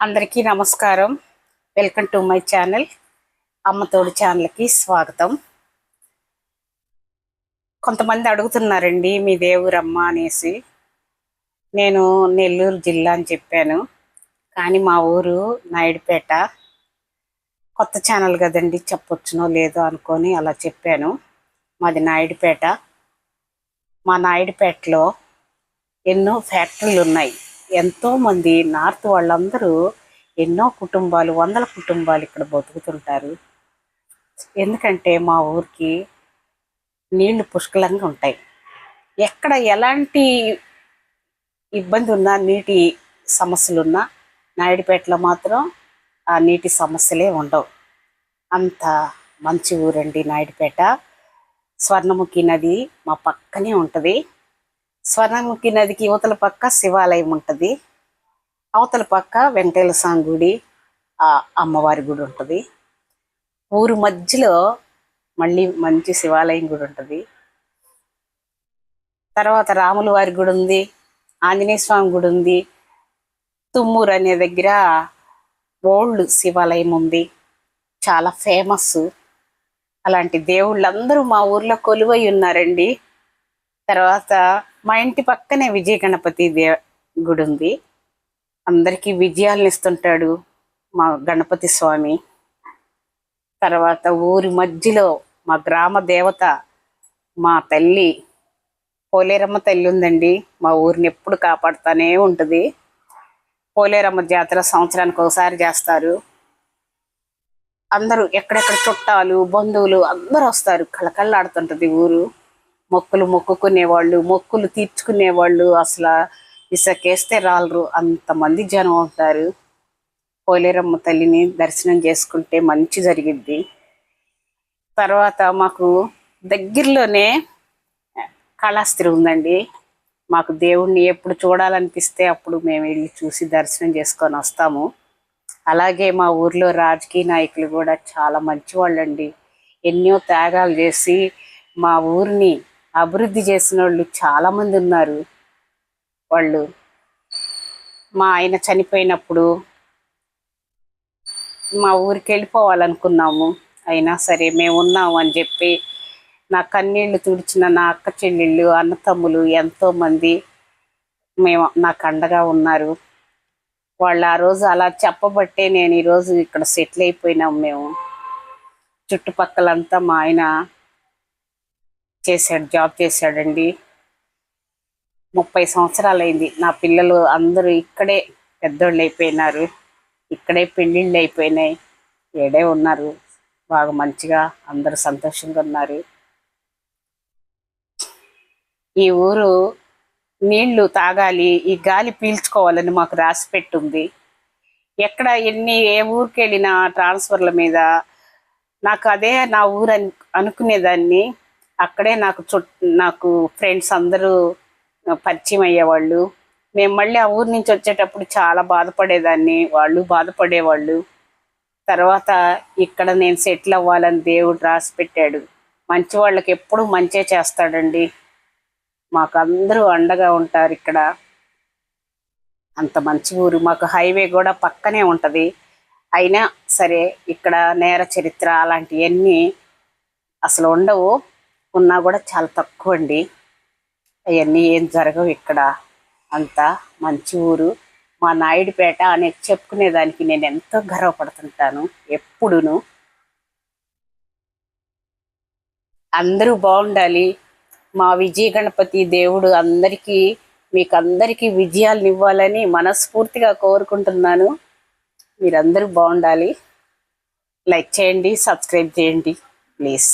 అందరికీ నమస్కారం. Welcome to my channel Ammathodu ఛానల్కి స్వాగతం. కొంతమంది అడుగుతున్నారండి మీ దేవురమ్మ అనేసి. నేను నెల్లూరు జిల్లా అని చెప్పాను. కానీ మా ఊరు నాయుడుపేట. కొత్త ఛానల్ కదండి చెప్పొచ్చునో లేదో అనుకొని అలా చెప్పాను. మాది నాయుడుపేట. మా నాయుడుపేటలో ఎన్నో ఫ్యాక్టరీలు ఉన్నాయి ఎంతోమంది నార్త్ వాళ్ళందరూ ఎన్నో కుటుంబాలు వందల కుటుంబాలు ఇక్కడ బతుకుతుంటారు. ఎందుకంటే మా ఊరికి నీళ్ళు పుష్కలంగా ఉంటాయి. ఎక్కడ ఎలాంటి ఇబ్బంది ఉన్నా నీటి సమస్యలు ఉన్నా నాయుడుపేటలో మాత్రం ఆ నీటి సమస్యలే ఉండవు. అంత మంచి ఊరండి నాయుడుపేట. స్వర్ణముఖి నది మా పక్కనే ఉంటుంది. స్వర్ణముఖి నదికి యువతల పక్క శివాలయం ఉంటుంది. అవతల పక్క వెంకటేల స్వామి గుడి ఆ అమ్మవారి గుడి ఉంటుంది. ఊరు మధ్యలో మళ్ళీ మంచి శివాలయం గుడి ఉంటుంది. తర్వాత రాముల వారి గుడి ఉంది ఆంజనేయ స్వామి గుడి ఉంది. తుమ్మూరు అనే దగ్గర ఓల్డ్ శివాలయం ఉంది. చాలా ఫేమస్. అలాంటి దేవుళ్ళందరూ మా ఊర్లో కొలువై ఉన్నారండి. తర్వాత మా ఇంటి పక్కనే విజయ గణపతి దే గుడి ఉంది. అందరికీ విజయాలను ఇస్తుంటాడు మా గణపతి స్వామి. తర్వాత ఊరి మధ్యలో మా గ్రామ దేవత మా తల్లి పోలేరమ్మ తల్లి ఉందండి. మా ఊరిని ఎప్పుడు కాపాడుతూనే ఉంటుంది. పోలేరమ్మ జాతర సంవత్సరానికి ఒకసారి చేస్తారు. అందరూ ఎక్కడెక్కడ చుట్టాలు బంధువులు అందరూ వస్తారు. కళకళలాడుతుంటుంది ఊరు. మొక్కులు మొక్కుకునేవాళ్ళు మొక్కులు తీర్చుకునేవాళ్ళు అసలు ఇసకేస్తే రాలరు. అంతమంది జనం ఉంటారు పోలేరమ్మ తల్లిని దర్శనం చేసుకుంటే మంచి జరిగిద్ది. తర్వాత మాకు దగ్గరలోనే కళాస్త్రి ఉందండి. మాకు దేవుణ్ణి ఎప్పుడు చూడాలనిపిస్తే అప్పుడు మేము వెళ్ళి చూసి దర్శనం చేసుకొని వస్తాము. అలాగే మా ఊర్లో రాజకీయ నాయకులు కూడా చాలా మంచి వాళ్ళండి ఎన్నో త్యాగాలు చేసి మా ఊరిని అభివృద్ధి చేసిన వాళ్ళు చాలామంది ఉన్నారు. వాళ్ళు మా ఆయన చనిపోయినప్పుడు మా ఊరికి వెళ్ళిపోవాలనుకున్నాము. అయినా సరే మేము ఉన్నాము అని చెప్పి నా కన్నీళ్ళు తుడిచిన నా అక్క చెల్లెళ్ళు అన్నతమ్ములు ఎంతోమంది మేము నాకు అండగా ఉన్నారు. వాళ్ళు ఆ రోజు అలా చెప్పబట్టే నేను ఈరోజు ఇక్కడ సెటిల్ అయిపోయినాం మేము. చుట్టుపక్కలంతా మా ఆయన చేశాడు జాబ్ చేశాడండి. ముప్పై సంవత్సరాలు అయింది నా పిల్లలు అందరూ ఇక్కడే పెద్దోళ్ళు అయిపోయినారు. ఇక్కడే పెళ్ళిళ్ళు అయిపోయినాయి. ఏడే ఉన్నారు. బాగా మంచిగా అందరూ సంతోషంగా ఉన్నారు. ఈ ఊరు నీళ్ళు తాగాలి ఈ గాలి పీల్చుకోవాలని మాకు రాసి పెట్టుంది. ఎక్కడ ఎన్ని ఏ ఊరికి వెళ్ళినా ట్రాన్స్ఫర్ల మీద నాకు అదే నా ఊరు అనుకునేదాన్ని. అక్కడే నాకు చుట్ నాకు ఫ్రెండ్స్ అందరూ పరిచయం అయ్యేవాళ్ళు. మేము మళ్ళీ ఆ ఊరు నుంచి వచ్చేటప్పుడు చాలా బాధపడేదాన్ని. వాళ్ళు బాధపడేవాళ్ళు. తర్వాత ఇక్కడ నేను సెటిల్ అవ్వాలని దేవుడు రాసి పెట్టాడు. మంచి వాళ్ళకి ఎప్పుడు మంచే చేస్తాడండి. మాకు అందరూ అండగా ఉంటారు ఇక్కడ. అంత మంచి ఊరు. మాకు హైవే కూడా పక్కనే ఉంటుంది. అయినా సరే ఇక్కడ నేర చరిత్ర అలాంటివన్నీ అసలు ఉండవు. ఉన్నా కూడా చాలా తక్కువ అండి అవన్నీ ఏం జరగవు ఇక్కడ. అంతా మంచి ఊరు. మా నాయుడుపేట అనే చెప్పుకునేదానికి నేను ఎంతో గర్వపడుతుంటాను ఎప్పుడును. అందరూ బాగుండాలి. మా విజయ గణపతి దేవుడు అందరికీ మీకు అందరికీ విజయాలను ఇవ్వాలని మనస్ఫూర్తిగా కోరుకుంటున్నాను. మీరందరూ బాగుండాలి. లైక్ చేయండి సబ్స్క్రైబ్ చేయండి. ప్లీజ్.